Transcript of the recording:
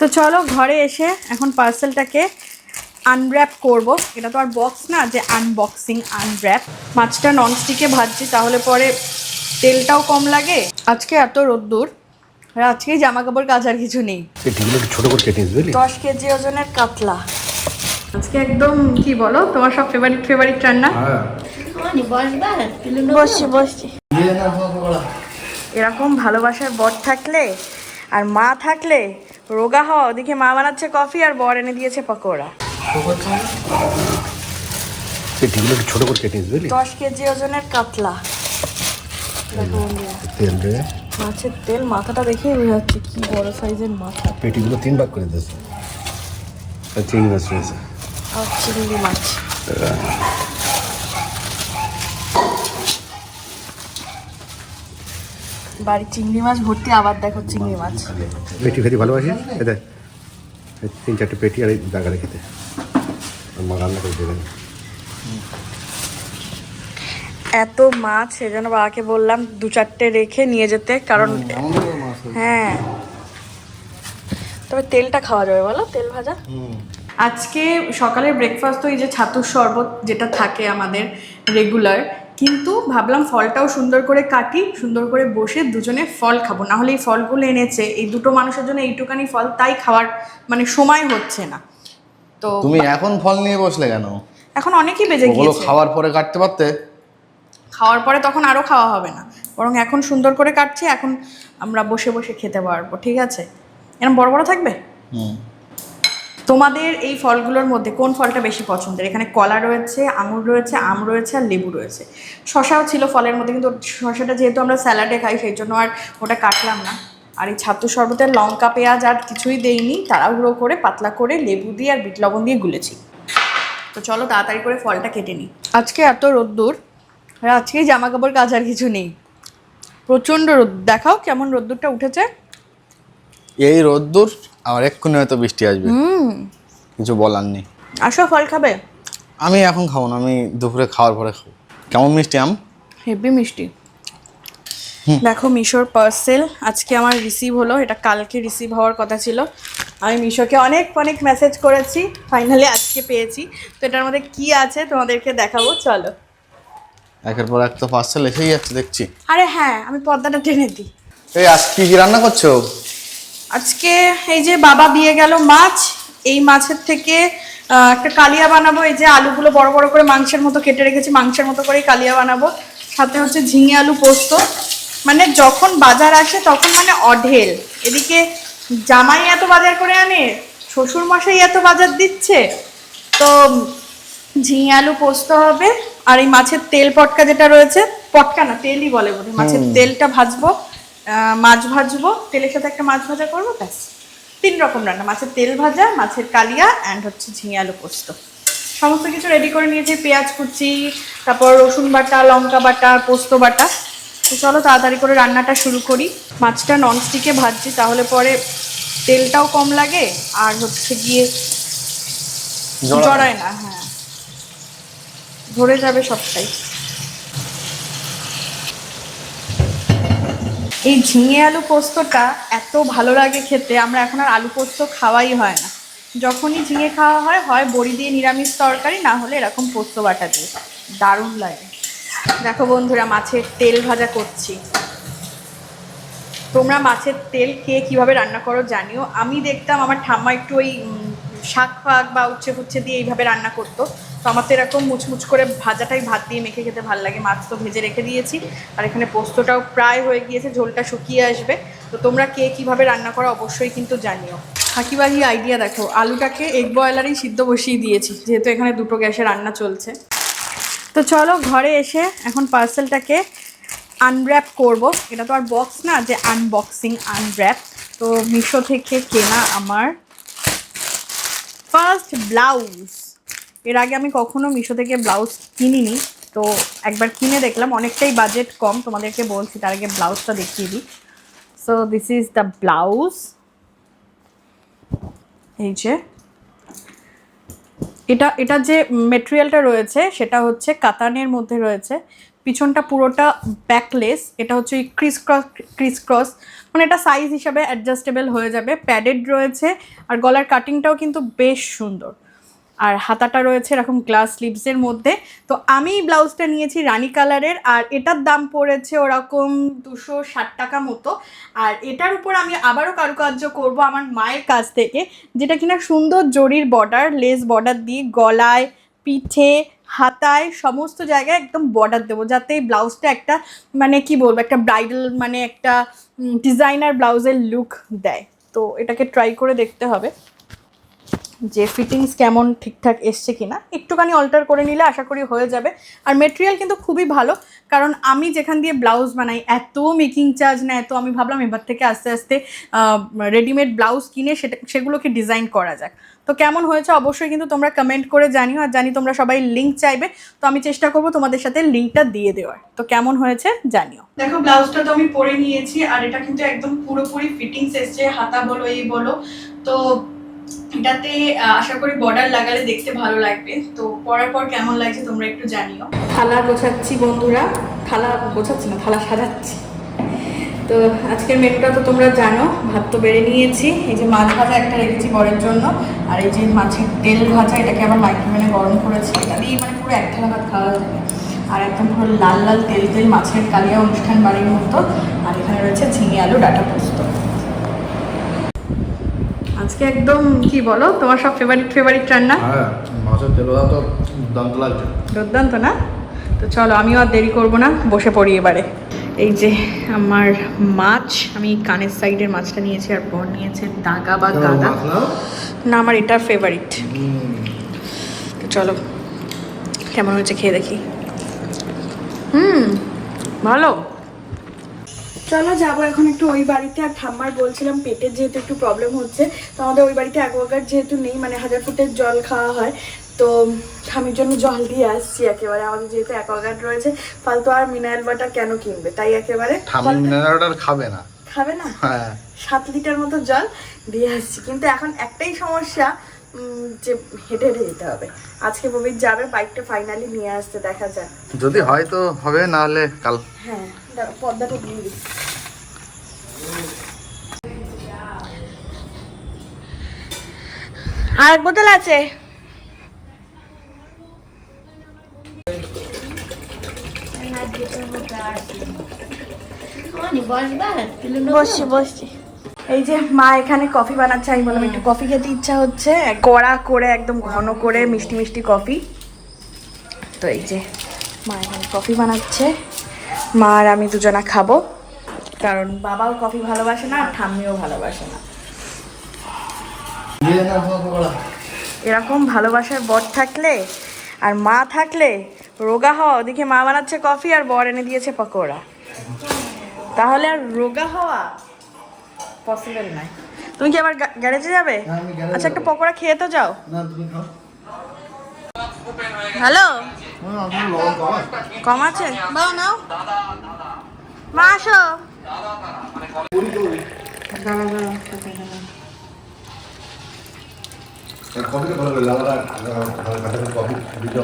তো চলো ঘরে এসে এখন পার্সেলটাকে আনর্যাপ করব। এটা তো আর বক্স না যে আনবক্সিং আনর্যাপ মাছটা ননস্টিকে ভাজছি তাহলে পরে তেলটাও কম লাগে। আজকে এত রোদ্দুর আর আজকেই জামা কাপড় কাচার কিছু নেই। ছোট করে কেটে বুঝলি? দশ কেজি ওজনের কাতলা। আজকে একদম কি বলো তোমার সব ফেভারিট ফেভারিট রান্না? বসছি বসছি। এরকম ভালোবাসার বর থাকলে আর মা থাকলে রোগা হও ওদিকে মা বানাচ্ছে কফি আর বর এনে দিয়েছে পকোড়া। ছোট করে কেটে বুঝলি? দশ কেজি ওজনের কাতলা। তেল রে মাছের তেল মাথাটা দেখেই বোঝা যাচ্ছে কি বড় সাইজের মাথা। পেটিগুলো তিন ভাগ করে আর চিংড়ি মাছ রয়েছে। আর চিংড়ি মাছ। বাড়ি চিংড়ি মাছ ভর্তি আবার দেখো চিংড়ি মাছ। পেটি ভালোবাসিস এই তিন চারটে পেটি আর দাগারে খেতে। মা রান্না করে দেবেন। এত মাছ সেজন্য বাবাকে বললাম দু চারটে রেখে নিয়ে যেতে কারণ হ্যাঁ। তবে তেলটা খাওয়া যাবে বলো? তেল ভাজা? আজকে সকালের ব্রেকফাস্ট তো এই যে ছাতুর শরবত যেটা থাকে আমাদের রেগুলার কিন্তু ভাবলাম ফলটাও সুন্দর করে কাটি সুন্দর করে বসে দুজনে ফল খাব। না হলে এই ফলগুলো এনেছে এই দুটো মানুষের জন্য এইটুকানি ফল তাই খাওয়ার মানে সময় হচ্ছে না। তো তুমি এখন ফল নিয়ে বসলে কেন? এখন অনেকই বেজে গিয়েছে। খাওয়ার পরে কাটতে পারতে? খাওয়ার পরে তখন আরও খাওয়া হবে না। বরং এখন সুন্দর করে কাটছি এখন আমরা বসে বসে খেতে পারব ঠিক আছে? এরকম বড় বড় থাকবে? হুম। তোমাদের এই ফলগুলোর মধ্যে কোন ফলটা বেশি পছন্দের? এখানে কলা রয়েছে আঙুর রয়েছে আম রয়েছে আর লেবু রয়েছে। শশাও ছিল ফলের মধ্যে কিন্তু শশাটা যেহেতু আমরা স্যালাডে খাই সেই জন্য আর ওটা কাটলাম না। আর এই ছাত্র শরবতের লঙ্কা পেঁয়াজ আর কিছুই দেইনি তাড়াহুড়ো করে পাতলা করে লেবু দিয়ে আর বিট লবণ দিয়ে গুলেছি। তো চলো তাড়াতাড়ি করে ফলটা কেটে নিই। আজকে এত রোদ্দুর আর আজকেই জামা কাপড় কাচার কিছু নেই। প্রচণ্ড রোদ দেখাও কেমন রোদ্দুরটা উঠেছে। এই রোদ্দুর আমার এক্ষুনি হয়তো বৃষ্টি আসবে। হুম। কিছু বলার নেই। আসো ফল খাবে? আমি এখন খাব না আমি দুপুরে খাওয়ার পরে খাব। কেমন মিষ্টি আম? হেভি মিষ্টি। দেখো মিশোর পার্সেল আজকে আমার রিসিভ হলো এটা কালকে রিসিভ হওয়ার কথা ছিল। আমি মিশোকে অনেক অনেক মেসেজ করেছি ফাইনালি আজকে পেয়েছি। তো এটার মধ্যে কি আছে তোমাদেরকে দেখাবো চলো। একের পর এক তো পার্সেল এসেই যাচ্ছে দেখছি। আরে হ্যাঁ আমি পর্দাটা টেনে দিই। এই আজ কি কি রান্না করছ? আজকে এই যে বাবা দিয়ে গেল মাছ এই মাছের থেকে একটা কালিয়া বানাবো। এই যে আলুগুলো বড় বড় করে মাংসের মতো কেটে রেখেছি মাংসের মতো করেই কালিয়া বানাবো। সাথে হচ্ছে ঝিঙে আলু পোস্ত। মানে যখন বাজার আসে তখন মানে অঢেল। এদিকে জামাই এত বাজার করে আনে শ্বশুর মশাই এত বাজার দিচ্ছে। তো ঝিঙে আলু পোস্ত হবে আর এই মাছের তেল পটকা যেটা রয়েছে পটকা না তেলই বলে বোধহয় মাছের তেলটা ভাজবো। মাছ ভাজবো তেলের সাথে একটা মাছ ভাজা করব ব্যাস। তিন রকম রান্না মাছের তেল ভাজা মাছের কালিয়া অ্যান্ড হচ্ছে ঝিঙে আলু পোস্ত। সমস্ত কিছু রেডি করে নিয়েছি পেঁয়াজ কুচি তারপর রসুন বাটা লঙ্কা বাটা পোস্ত বাটা। তো চলো তাড়াতাড়ি করে রান্নাটা শুরু করি। মাছটা ননস্টিকে ভাজছি তাহলে পরে তেলটাও কম লাগে আর হচ্ছে গিয়ে জড়ায় না। জড়ায় না হ্যাঁ। ধরে যাবে সবটাই। এই ঝিঙে আলু পোস্তটা এত ভালো লাগে খেতে, আমরা এখন আর আলু পোস্ত খাওয়াই হয় না। যখনই ঝিঙে খাওয়া হয় হয় বড়ি দিয়ে নিরামিষ তরকারি, না হলে এরকম পোস্ত বাটা দিয়ে। দারুণ লাগে। দেখো বন্ধুরা, মাছের তেল ভাজা করছি। তোমরা মাছের তেল কে কীভাবে রান্না করো জানিও। আমি দেখতাম আমার ঠাম্মা একটু ওই শাক ফাক বা উচ্ছে ফুচ্ছে দিয়ে এইভাবে রান্না করতো। তো আমার তো এরকম মুচমুচ করে ভাজাটাই ভাত দিয়ে মেখে খেতে ভালো লাগে। মাছ তো ভেজে রেখে দিয়েছি। আর এখানে পোস্তটাও প্রায় হয়ে গিয়েছে, ঝোলটা শুকিয়ে আসবে। তো তোমরা কে কীভাবে রান্না করো অবশ্যই কিন্তু জানিও। হাকিবাহি আইডিয়া দেখো। আলুটাকে এগ বয়লারেই সিদ্ধ বসিয়ে দিয়েছি, যেহেতু এখানে দুটো গ্যাসে রান্না চলছে। তো চলো ঘরে এসে এখন পার্সেলটাকে আনর্যাপ করব। এটা তো আর বক্স না, যে আনবক্সিং আনর্যাপ তো মিশো থেকে কেনা আমার ফার্স্ট ব্লাউজ এর আগে আমি কখনো মিশো থেকে ব্লাউজ কিনিনি, তো একবার কিনে দেখলাম। অনেকটাই বাজেট কম, তোমাদেরকে বলছি, তার আগে ব্লাউজটা দেখিয়ে দিই। So this is the blouse এই যে এটা এটা যে মেটেরিয়ালটা রয়েছে, সেটা হচ্ছে কাতানের মধ্যে রয়েছে। পিছনটা পুরোটা ব্যাকলেস এটা হচ্ছে ওই ক্রিস ক্রস ক্রিস ক্রস মানে এটা সাইজ হিসাবে অ্যাডজাস্টেবল হয়ে যাবে। প্যাডেড রয়েছে, আর গলার কাটিংটাও কিন্তু বেশ সুন্দর। আর হাতাটা রয়েছে এরকম গ্লাস স্লিভসের মধ্যে। তো আমি ব্লাউজটা নিয়েছি রানি কালারের, আর এটার দাম পড়েছে ওরকম দুশো ষাট টাকা মতো। আর এটার উপর আমি আবারও কারুকার্য করব আমার মায়ের কাছ থেকে, যেটা কিনা সুন্দর জরির বর্ডার লেস বর্ডার দিয়ে গলায়, পিঠে, হাতায়, সমস্ত জায়গায় একদম বর্ডার দেবো, যাতে এই ব্লাউজটা একটা মানে কি বলব, একটা ব্রাইডাল মানে একটা ডিজাইনার ব্লাউজের লুক দেয়। তো এটাকে ট্রাই করে দেখতে হবে। যে ফিটিংস কেমন ঠিকঠাক এসছে কিনা, একটুখানি অল্টার করে নিলে আশা করি হয়ে যাবে। আর মেটেরিয়াল কিন্তু খুবই ভালো, কারণ আমি যেখান দিয়ে ব্লাউজ বানাই, এত মেকিং চার্জ না, এত আমি ভাবলাম এবার থেকে আস্তে আস্তে রেডিমেড ব্লাউজ কিনে সেটা, সেগুলোকে ডিজাইন করা যাক। তো কেমন হয়েছে অবশ্যই কিন্তু তোমরা কমেন্ট করে জানিও, আর জানি তোমরা সবাই লিঙ্ক চাইবে, তো আমি চেষ্টা করব তোমাদের সাথে লিঙ্কটা দিয়ে দেওয়ার। তো কেমন হয়েছে জানিও। দেখো ব্লাউজটা তো আমি পরে নিয়েছি, আর এটা কিন্তু একদম পুরোপুরি ফিটিংস এসছে, হাতা বলো, এই বলো। তো এটাতে আশা করি বর্ডার লাগালে দেখতে ভালো লাগবে। তো পরার পর কেমন লাগছে তোমরা একটু জানিও। থালা গোছাচ্ছি বন্ধুরা। থালা গোছাচ্ছি না, থালা সাজাচ্ছি। তো আজকের মেনুটা তো তোমরা জানো, ভাত তো বেড়ে নিয়েছি। এই যে মাছ ভাজা একটা রেখেছি বরের জন্য। আর এই যে মাছের তেল ভাজা, এটাকে আবার মাইক্রোওভেনে গরম করেছি এটা দিয়ে মানে পুরো এক থালা ভাত খাওয়া যাবে। আর একদম পুরো লাল লাল তেল তেল মাছের কালিয়া অনুষ্ঠান বাড়ির মতো। আর এখানে রয়েছে ঝিঙে আলু ডাটা পোস্ত। আজকে একদম কি বলো? তোমার সব ফেভারিট ফেভারিট রান্না? হ্যাঁ মাছের তো দুর্দান্ত লাগছে। দুর্দান্ত না? তো চলো আমিও আর দেরি করব না বসে পড়ি এবারে। এই যে আমার মাছ আমি কানের সাইডের মাছটা নিয়েছি আর বর নিয়েছে দাগা বা গাদা। না আমার এটা ফেভারিট তো চলো কেমন হয়েছে খেয়ে দেখি। হুম ভালো। চলো যাব এখন একটু ওই বাড়িতে। আর ঠাম্মার বলছিলাম পেটের যেহেতু একটু প্রবলেম হচ্ছে তো আমাদের ওই বাড়িতে অ্যাকোয়াগার্ড যেহেতু নেই মানে হাজার ফুটের জল খাওয়া হয় তো স্বামীর জন্য জল দিয়ে আসছি একেবারে। আমাদের যেহেতু অ্যাকোয়াগার্ড রয়েছে ফালতু আর মিনারেল ওয়াটার কেন কিনবে? তাই একেবারে মিনারেল খাবে না। খাবে না? হ্যাঁ। সাত লিটার মতো জল দিয়ে আসছি। কিন্তু এখন একটাই সমস্যা যে হেঁটে হেঁটে যেতে হবে। আজকে ববির যাবে বাইকটা ফাইনালি নিয়ে আসতে দেখা যাক। যদি হয় তো হবে না হলে কাল। হ্যাঁ পর্দাটা দিয়ে দিই। আর এক বোতল আছে? বসছি বসছি। এই যে মা এখানে কফি বানাচ্ছে, আমি বললাম, একটু কফি খেতে ইচ্ছা হচ্ছে। কড়া করে, একদম ঘন করে মিষ্টি মিষ্টি কফি। তো এই যে মা এখানে কফি বানাচ্ছে। মা আর আমি দুজনা খাব, কারণ বাবাও কফি ভালোবাসে না, আর ঠাম্মিও ভালোবাসে না। এরকম ভালোবাসার বর থাকলে আর মা থাকলে রোগা হওয়া, ওদিকে মা বানাচ্ছে কফি আর বর এনে দিয়েছে পকোড়া। তাহলে আর রোগা হওয়া? পসিবল নয় তুমি কি আবার গ্যারেজে যাবে হ্যাঁ, আচ্ছা একটা পকোড়া খেয়ে তো যাও না তুমি খাও হ্যালো হ্যাঁ কম আছে? দাও নাও মা আসো দাঁড়া ভালো লাগে লাল কফি দিতে